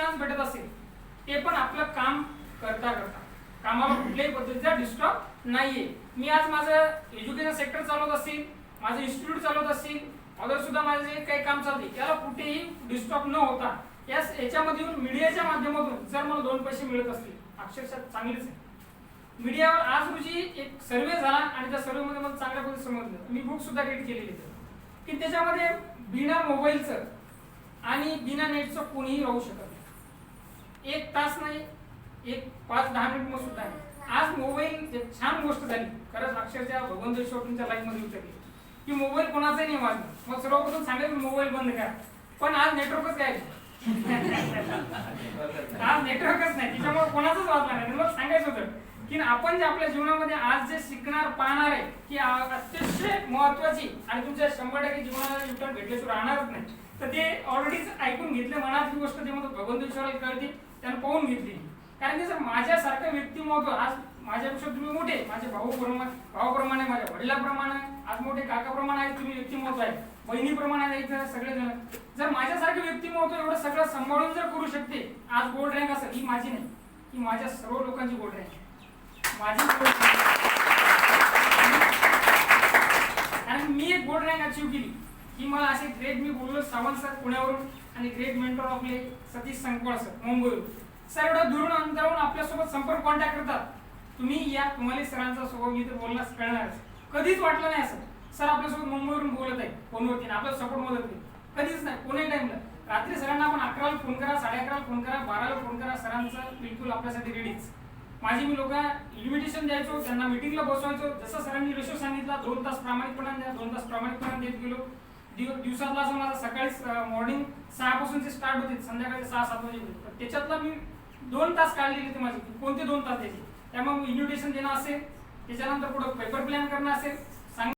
Chance भेटत असेल ते पण आपलं काम करता करता. कामाला कुठल्याही पद्धतीचा डिस्टर्ब नाहीये. मी आज माझं एज्युकेशन सेक्टर चालवत असेल माझं इन्स्टिट्यूट चालवत असेल अदर सुद्धा माझं जे काही काम चालते त्याला कुठेही डिस्टर्ब न होता या याच्यामध्ये मीडियाच्या माध्यमातून जर मला दोन पैसे मिळत असतील अक्षरशः चांगलेच आहे. मीडियावर आज रोजी एक सर्वे झाला आणि त्या सर्वेमध्ये मला चांगल्या पद्धतीने समजलं. मी बुक सुद्धा रीड केलेली की त्याच्यामध्ये बिना मोबाईलचं आणि बिना नेटचं कोणीही राहू शकत नाही. एक तास नाही एक पाच दहा मिनिट मग सुद्धा नाही आज मोबाईल एक छान गोष्ट झाली. खरंच अक्षरशः भगवंत देशवर तुमच्या लाईफमध्ये उतरली. की मोबाईल कोणाचाही नाही माझं मग सर्वप्रथम सांगेल मोबाईल बंद करा. पण आज नेटवर्कच काय आज नेटवर्कच नाही. त्याच्यामुळे कोणाचाच वाचला नाही. मग सांगायचं होतं की आपण जे आपल्या जीवनामध्ये आज जे शिकणार पाहणार आहे की आ- अतिशय महत्वाची आणि तुमच्या शंभर टक्के जीवनाला रिटर्न भेटल्याशिवाय राहणारच नाही. तर ते ऑलरेडीच ऐकून घेतले मनात ही गोष्ट ते म्हणतो भगवंतेश्वराला कळते. त्यानं पाहून घेतली. कारण की जर माझ्यासारखं व्यक्तिमत्व आज माझ्यापेक्षा तुम्ही मोठे माझे भाऊ प्रमाण भावाप्रमाणे माझ्या वडिलाप्रमाणे आज मोठे काकाप्रमाणे आहेत तुम्ही व्यक्तिमत्व आहे. बहिणीप्रमाणे आहे इथं सगळेजण जर माझ्यासारखं व्यक्तिमत्व एवढं सगळं सांभाळून जर करू शकते आज गोल्ड रँक असेल ही माझी नाही. ही माझ्या सर्व लोकांची गोल्ड रँक आहे. माझी कारण मी एक गोल्ड रँक अचीव केली. की मला असे ग्रेट मी बोललो सावंत सर पुण्यावरून आणि ग्रेट मेंटर आपले सतीश संकवाळ सर मुंबईवरून सर एवढं दुरून अंतरावरून आपल्यासोबत संपर्क कॉन्टॅक्ट करतात. तुम्ही या तुम्हाला सरांचा स्वभाव मी तर बोलण्यास कळणारच कधीच वाटलं नाही असं. सर आपल्यासोबत मुंबईवरून बोलत आहे. फोनवरती आपल्याला सपोर्ट मदत होईल. कधीच नाही कोणी टाईमला रात्री सरांना आपण अकराला फोन करा साडे अकराला फोन करा बाराला फोन करा सरांचं बिलकुल आपल्यासाठी रेडीच माझी मी लोक इन्व्हिटेशन द्यायचो त्यांना मिटिंगला बसवायचो. जसं सरांनी रेशो सांगितला दोन तास प्रामाणिकपणाने द्या दोन तास प्रामाणिकपणाने देत गेलो. दिवसातला असं माझा सकाळी मॉर्निंग सहापासून ते स्टार्ट होते संध्याकाळी सहा सात वाजे त्याच्यातला मी दोन तास काढलेले होते माझे कोणते दोन तास द्यायचे त्यामुळे इन्व्हिटेशन देणं असेल त्याच्यानंतर पुढं पेपर प्लॅन करणं असेल